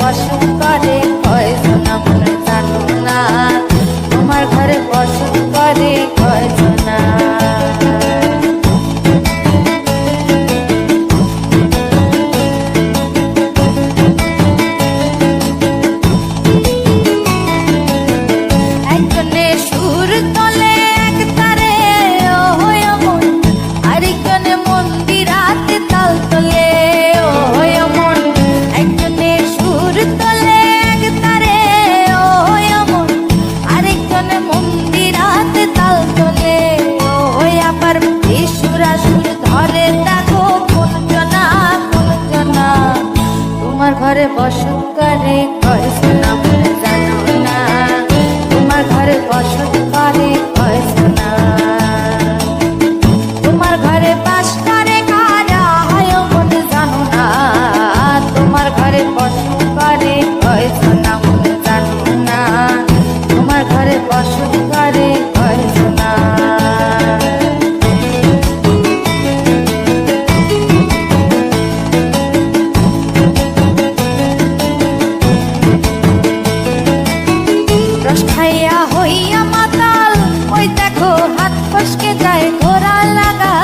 পাশে ঘরে বসকালে ঘরে মানুষকে যায় ঘোরা লাগা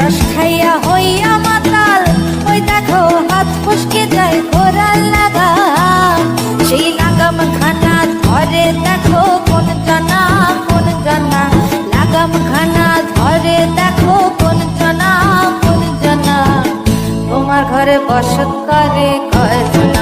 রস খাইয়া হইয়া মাতাল, ওই দেখো হাত ফুসকে যায় ঘোরা লাগা সেই লাগাম খানা ধরে দেখো কোন জানা কোন জানা। লাগাম খানা ধরে দেখো কোন জানা কোন জানা। তোমার ঘরে বসত করে কয়জন